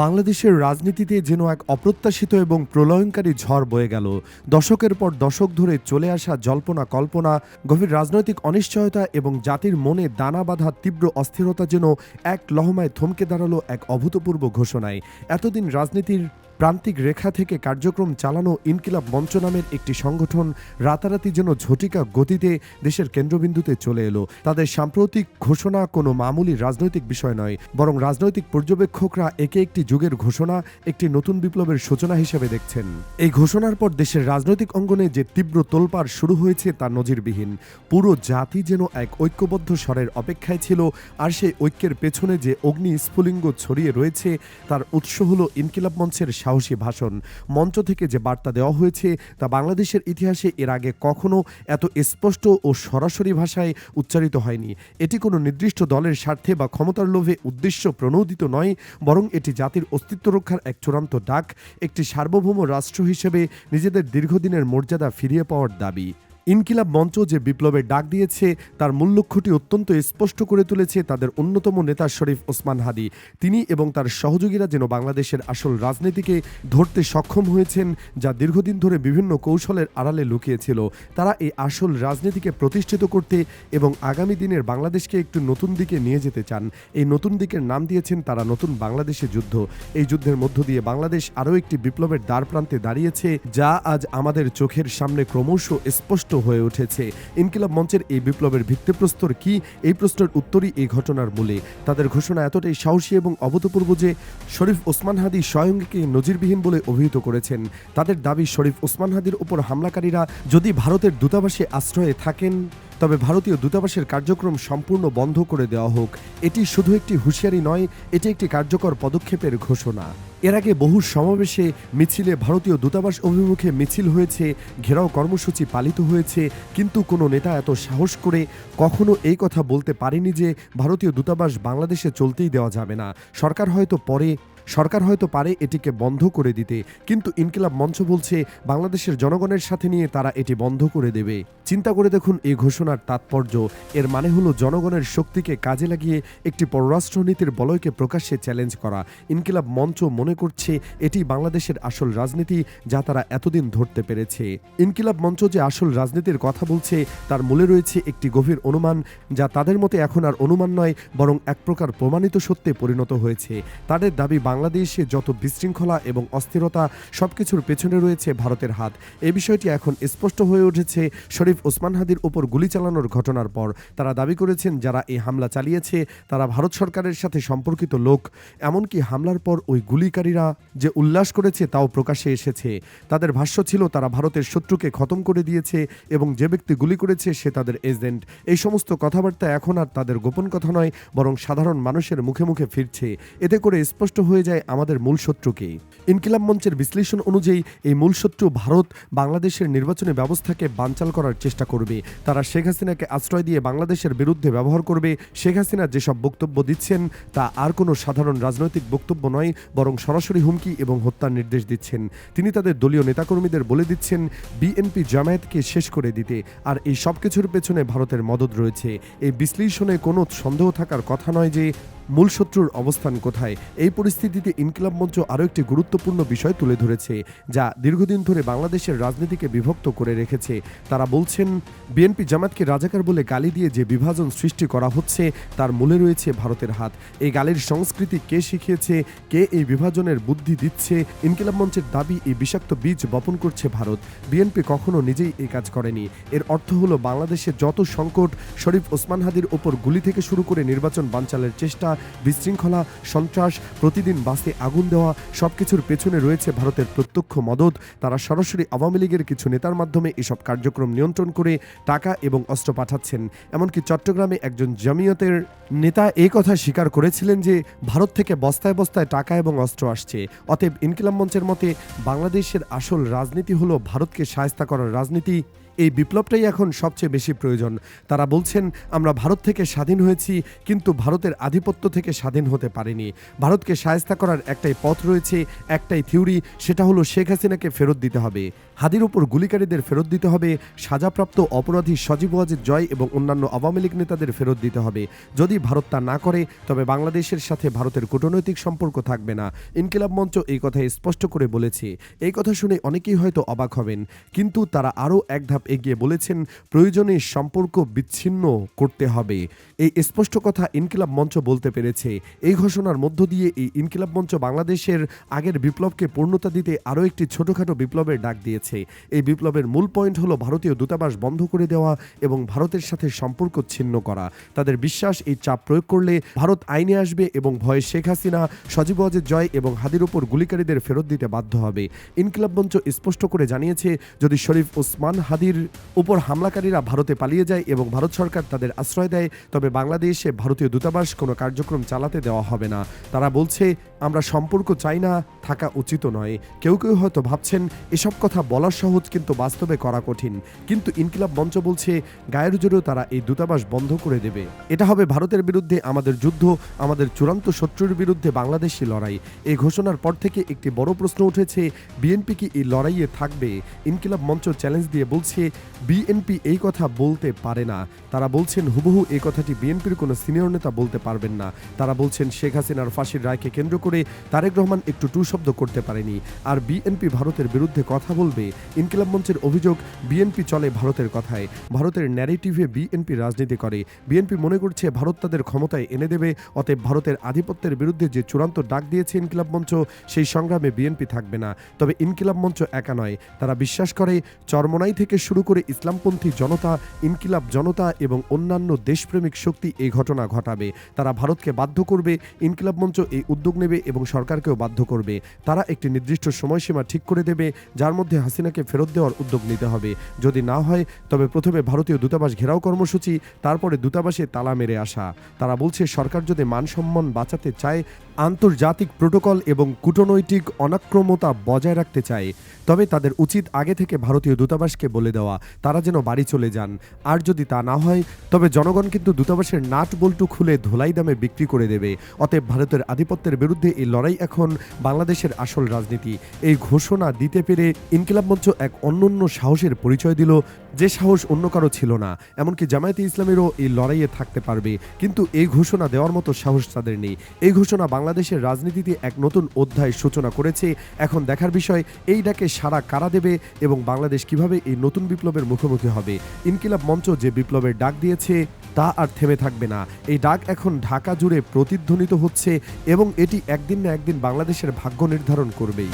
বাংলাদেশের রাজনীতিতে যেন এক অপ্রত্যাশিত এবং প্রলয়নকারী ঝড় বয়ে গেল। দশকের পর দশক ধরে চলে আসা জল্পনা কল্পনা, গভীর রাজনৈতিক অনিশ্চয়তা এবং জাতির মনে দানা বাঁধা তীব্র অস্থিরতা যেন এক লহমায় থমকে দাঁড়াল এক অভূতপূর্ব ঘোষণায়। এতদিন রাজনীতির প্রান্তিক রেখা থেকে কার্যক্রম চালানো ইনকিলাব মঞ্চ নামের একটি সংগঠন রাতারাতি যেন ঝটিকা গতিতে দেশের কেন্দ্রবিন্দুতে চলে এলো। তাদের সাম্প্রতিক ঘোষণা কোনো মামুলি রাজনৈতিক বিষয় নয়, বরং রাজনৈতিক পর্যবেক্ষকরা একে একটি যুগের ঘোষণা, একটি নতুন বিপ্লবের সূচনা হিসেবে দেখছেন। এই ঘোষণার পর দেশের রাজনৈতিক অঙ্গনে যে তীব্র তোলপাড় শুরু হয়েছে তা নজিরবিহীন। পুরো জাতি যেন এক ঐক্যবদ্ধ স্বরের অপেক্ষায় ছিল, আর সেই ঐক্যের পেছনে যে অগ্নি স্ফুলিঙ্গ ছড়িয়ে রয়েছে, তার উৎস হল ইনকিলাব মঞ্চের সাহসী ভাষণ। মঞ্চ থেকে যে বার্তা দেওয়া হয়েছে তা বাংলাদেশের ইতিহাসে এর আগে কখনো এত স্পষ্ট ও সরাসরি ভাষায় উচ্চারিত হয়নি। এটি কোনো নির্দিষ্ট দলের স্বার্থে বা ক্ষমতার লোভে উদ্দেশ্য প্রণোদিত নয়, বরং এটি জাতির অস্তিত্ব রক্ষার এক চূড়ান্ত ডাক, একটি সার্বভৌম রাষ্ট্র হিসেবে নিজেদের দীর্ঘদিনের মর্যাদা ফিরিয়ে পাওয়ার দাবি। ইনকিলাব মঞ্চ যে বিপ্লবের ডাক দিয়েছে, তার মূল লক্ষ্যটি অত্যন্ত স্পষ্ট করে তুলেছে তাদের অন্যতম নেতা শরীফ ওসমান হাদি। তিনি এবং তার সহযোগীরা যেন বাংলাদেশের আসল রাজনীতিকে ধরতে সক্ষম হয়েছেন, যা দীর্ঘদিন ধরে বিভিন্ন কৌশলের আড়ালে লুকিয়েছিল। তারা এই আসল রাজনীতিকে প্রতিষ্ঠিত করতে এবং আগামী দিনের বাংলাদেশকে একটু নতুন দিকে নিয়ে যেতে চান। এই নতুন দিকের নাম দিয়েছেন তারা নতুন বাংলাদেশে যুদ্ধ। এই যুদ্ধের মধ্য দিয়ে বাংলাদেশ আরও একটি বিপ্লবের দ্বার প্রান্তে দাঁড়িয়েছে, যা আজ আমাদের চোখের সামনে ক্রমশ স্পষ্ট হয়ে উঠেছে। ইনকিলাব মঞ্চের এই বিপ্লবের ভিত্তিপ্রস্তর কি? এই প্রশ্নের উত্তরই এই ঘটনার মূলে। তাদের ঘোষণা এতটাই সাহসী এবং অভূতপূর্ব যে শরীফ ওসমান হাদি স্বয়ংকে নজিরবিহীন বলে অভিহিত করেছেন। তাদের দাবি, শরীফ ওসমান হাদির উপর হামলাকারীরা যদি ভারতের দূতাবাসে আশ্রয়ে থাকেন, তবে ভারতীয় দূতাবাসের কার্যক্রম সম্পূর্ণ বন্ধ করে দেওয়া হোক। এটি শুধু একটি হুঁশিয়ারি নয়, এটি একটি কার্যকর পদক্ষেপের ঘোষণা। এর আগে বহু সমাবেশে মিছিলে ভারতীয় দূতাবাস অভিমুখে মিছিল হয়েছে, ঘেরাও কর্মসূচি পালিত হয়েছে, কিন্তু কোনো নেতা এত সাহস করে কখনো এই কথা বলতে পারেনি যে ভারতীয় দূতাবাস বাংলাদেশে চলতেই দেওয়া যাবে না। সরকার হয়তো পরে, সরকার হয়তো পারে এটিকে বন্ধ করে দিতে, কিন্তু ইনকিলাব মঞ্চ বলছে, বাংলাদেশের জনগণের সাথে নিয়ে তারা এটি বন্ধ করে দেবে। চিন্তা করে দেখুন এই ঘোষণার তাৎপর্য। এর মানে হলো জনগণের শক্তিকে কাজে লাগিয়ে একটি পররাষ্ট্রনীতির বলয়কে প্রকাশ্যে চ্যালেঞ্জ করা। ইনকিলাব মঞ্চ মনে করছে এটি বাংলাদেশের আসল রাজনীতি যা তারা এতদিন ধরতে পেরেছে। ইনকিলাব মঞ্চ যে আসল রাজনীতির কথা বলছে, তার মূলে রয়েছে একটি গভীর অনুমান যা তাদের মতে এখন আর অনুমান নয়, বরং এক প্রকার প্রমাণিত সত্যে পরিণত হয়েছে। তাদের দাবি বাংলাদেশে যত বিশৃঙ্খলা এবং অস্থিরতা সবকিছুর পেছনে রয়েছে ভারতের হাত। এ বিষয়টি এখন স্পষ্ট হয়ে উঠেছে শরীফ ওসমান হাদির উপর গুলি চালানোর ঘটনার পর তারা দাবি করেছেন, যারা এই হামলা চালিয়েছে, তারা ভারত সরকারের সাথে সম্পর্কিত লোক। এমনকি হামলার পর ওই গুলিকারীরা যে উল্লাস করেছে, তাও প্রকাশ্যে এসেছে। তাদের ভাষ্য ছিল, তারা ভারতের শত্রুকে খতম করে দিয়েছে এবং যে ব্যক্তি গুলি করেছে, সে তাদের এজেন্ট। এই সমস্ত কথাবার্তা এখন আর তাদের গোপন কথা নয়, বরং সাধারণ মানুষের মুখে মুখে ফিরছে। এতে করে স্পষ্ট হয়ে যায় আমাদের মূল শত্রুকে। ইনকিলাব মঞ্চের বিশ্লেষণ অনুযায়ী, এই মূল শত্রু ভারত, বাংলাদেশের নির্বাচনী ব্যবস্থাকে বানচাল করার চেষ্টা করবে। তারা শেখ হাসিনাকে আশ্রয় দিয়ে বাংলাদেশের বিরুদ্ধে ব্যবহার করবে। শেখ হাসিনা যেসব বক্তব্য দিচ্ছেন, তা আর কোনো সাধারণ রাজনৈতিক বক্তব্য নয়, বরং সরাসরি হুমকি এবং হত্যার নির্দেশ দিচ্ছেন। তিনি তাদের দলীয় নেতাকর্মীদের বলে দিচ্ছেন, বিএনপি জামায়াতকে শেষ করে দিতে। আর এই সব কিছুর পেছনে ভারতের মদত রয়েছে। এই বিশ্লেষণে কোনো সন্দেহ থাকার কথা নয় যে মূল শত্রুর অবস্থান কোথায়? এই পরিস্থিতিতে ইনকিলাব মঞ্চ আরও একটি গুরুত্বপূর্ণ বিষয় তুলে ধরেছে, যা দীর্ঘদিন ধরে বাংলাদেশের রাজনীতিকে বিভক্ত করে রেখেছে। তারা বলছেন, বিএনপি জামাতকে রাজাকার বলে গালি দিয়ে যে বিভাজন সৃষ্টি করা হচ্ছে, তার মূলে রয়েছে ভারতের হাত। এই গালির সংস্কৃতি কে শিখিয়েছে, কে এই বিভাজনের বুদ্ধি দিচ্ছে? ইনকিলাব মঞ্চের দাবি, এই বিষাক্ত বীজ বপন করছে ভারত। বিএনপি কখনো নিজেই এই কাজ করেনি। এর অর্থ হলো, বাংলাদেশে যত সংকট, শরীফ ওসমান হাদির ওপর গুলি থেকে শুরু করে নির্বাচন বানচালের চেষ্টা বিশৃঙ্খলা, সন্ত্রাস, প্রতিদিন বাসে আগুন দেওয়া সবকিছুর পেছনে রয়েছে ভারতের প্রত্যক্ষ মদত তারা সরাসরি আওয়ামী লীগের কিছু নেতার মাধ্যমে এসব কার্যক্রম নিয়ন্ত্রণ করে টাকা এবং অস্ত্র পাঠাচ্ছেন। এমনকি চট্টগ্রামে একজন জমিয়তের নেতা এই কথা স্বীকার করেছিলেন যে ভারত থেকে বস্তায় বস্তায় টাকা এবং অস্ত্র আসছে। অতএব ইনকিলাম মঞ্চের মতে বাংলাদেশের আসল রাজনীতি হলো ভারতকে সায়স্তা করার রাজনীতি। এই বিপ্লবটাই এখন সবচেয়ে বেশি প্রয়োজন। তারা বলছেন, আমরা ভারত থেকে স্বাধীন হয়েছি, কিন্তু ভারতের আধিপত্য থেকে স্বাধীন হতে পারেনি। ভারতকে সায়স্তা করার একটাই পথ রয়েছে, একটাই থিওরি, সেটা হলো শেখ হাসিনাকে ফেরত দিতে হবে। হাদির ওপর গুলিকারীদের ফেরত দিতে হবে, সাজাপ্রাপ্ত অপরাধী সজীব ওয়াজেদ জয় এবং অন্যান্য আওয়ামী লীগ নেতাদের ফেরত দিতে হবে। যদি ভারত তা না করে, তবে বাংলাদেশের সাথে ভারতের কূটনৈতিক সম্পর্ক থাকবে না। ইনকিলাব মঞ্চ এই কথা স্পষ্ট করে বলেছে। এই কথা শুনে অনেকেই হয়তো অবাক হবেন, কিন্তু তারা আরও এক ধাপ এগিয়ে বলেছেন, প্রয়োজনে সম্পর্ক বিচ্ছিন্ন করতে হবে। এই স্পষ্ট কথা ইনকিলাব মঞ্চ বলতে পেরেছে। এই ঘোষণার মধ্য দিয়ে এই ইনকিলাব মঞ্চ বাংলাদেশের আগের বিপ্লবকে পূর্ণতা দিতে আরও একটি ছোটখাটো বিপ্লবের ডাক দিয়েছে। এই বিপ্লবের মূল পয়েন্ট হলো ভারতীয় দূতাবাস বন্ধ করে দেওয়া এবং ভারতের সাথে সম্পর্ক ছিন্ন করা। তাদের বিশ্বাস এই চাপ প্রয়োগ করলে ভারত আইনে আসবে এবং ভয়ে শেখ হাসিনা, সজীব ওয়াজেদ জয় এবং হাদির উপর গুলিকারীদের ফেরত দিতে বাধ্য হবে। ইনকিলাব মঞ্চ স্পষ্ট করে জানিয়েছে, যদি শরীফ ওসমান হাদির উপর হামলাকারীরা ভারতে পালিয়ে যায় এবং ভারত সরকার তাদের আশ্রয় দেয়, তবে বাংলাদেশে ভারতীয় দূতাবাস কোনো কার্যক্রম চালাতে দেওয়া হবে না। তারা বলছে, আমরা সম্পর্ক চাই না, থাকা উচিত নয়। কেউ কেউ হয়তো ভাবছেন, এসব কথা বলা সহজ কিন্তু বাস্তবে করা কঠিন। কিন্তু ইনকিলাব মঞ্চ বলছে, গায়ের জোরেও তারা এই দূতাবাস বন্ধ করে দেবে। এটা হবে ভারতের বিরুদ্ধে আমাদের যুদ্ধ, আমাদের চূড়ান্ত শত্রুর বিরুদ্ধে বাংলাদেশি লড়াই। এই ঘোষণার পর থেকে একটি বড় প্রশ্ন উঠেছে, বিএনপি কি এই লড়াইয়ে থাকবে? ইনকিলাব মঞ্চ চ্যালেঞ্জ দিয়ে বলছে বিএনপি এই কথা বলতে পারে না। তারা বলছেন হুবহু এই কথাটি বিএনপির কোনো সিনিয়র নেতা বলতে পারবেন না। তারা বলছেন শেখ হাসিনার ফাঁসির রায়কে কেন্দ্র করে তারেক রহমান একটু টু শব্দ করতে পারেনি। আর বিএনপি ভারতের বিরুদ্ধে কথা বলবে ইনকিলাব মঞ্চের অভিযোগ, বিএনপি চলে ভারতের কথায়। ভারতের ন্যারেটিভে বিএনপি রাজনীতি করে। বিএনপি মনে করছে ভারত তাদের ক্ষমতায় এনে দেবে, অতএব ভারতের আধিপত্যের বিরুদ্ধে যে চূড়ান্ত ডাক দিয়েছে ইনকিলাব মঞ্চ, সেই সংগ্রামে বিএনপি থাকবে না। তবে ইনকিলাব মঞ্চ একা নয়। তারা বিশ্বাস করে, চরমনাই থেকে শুরু করে ইসলামপন্থী জনতা, ইনকিলাব জনতা এবং অন্যান্য দেশপ্রেমিক শক্তি এই ঘটনা ঘটাবে। তারা ভারতকে বাধ্য করবে, ইনকিলাব মঞ্চ এই উদ্যোগ নেবে এবং সরকারকেও বাধ্য করবে। তারা একটি নির্দিষ্ট সময়সীমা ঠিক করে দেবে, যার মধ্যে হাসিনাকে ফেরত দেওয়ার উদ্যোগ নিতে হবে। যদি না হয়, তবে প্রথমে ভারতীয় দূতাবাস ঘেরাও কর্মসূচি, তারপরে দূতাবাসে তালা মেরে আসা। তারা বলছে, সরকার যদি মান সম্মান বাঁচাতে চায় আন্তর্জাতিক প্রোটোকল এবং কূটনৈতিক অনাক্রমতা বজায় রাখতে চায়, তবে তাদের উচিত আগে থেকে ভারতীয় দূতাবাসকে বলে দেওয়া, তারা যেন বাড়ি চলে যান। আর যদি তা না হয়, তবে জনগণ কিন্তু দূতাবাসের নাট বল্টু খুলে ধোলাই দামে বিক্রি করে দেবে। অতএব ভারতের আধিপত্যের বিরুদ্ধে এই লড়াই এখন বাংলাদেশের আসল রাজনীতি। এই ঘোষণা দিতে পেরে ইনকিলাব মঞ্চ এক অন্যন্য সাহসের পরিচয় দিল, যে সাহস অন্য কারও ছিল না। এমনকি জামায়াতে ইসলামেরও এই লড়াইয়ে থাকতে পারবে। কিন্তু এই ঘোষণা দেওয়ার মতো সাহস তাদের নেই। এই ঘোষণা বাংলাদেশের রাজনীতিতে এক নতুন অধ্যায় সূচনা করেছে। এখন দেখার বিষয়, এই ডাকে সারা কারা দেবে এবং বাংলাদেশ কীভাবে এই নতুন বিপ্লবের মুখোমুখি হবে? ইনকিলাব মঞ্চ যে বিপ্লবের ডাক দিয়েছে, তা আর থেমে থাকবে না। এই ডাক এখন ঢাকা জুড়ে প্রতিধ্বনিত হচ্ছে এবং এটি একদিন না একদিন বাংলাদেশের ভাগ্য নির্ধারণ করবেই।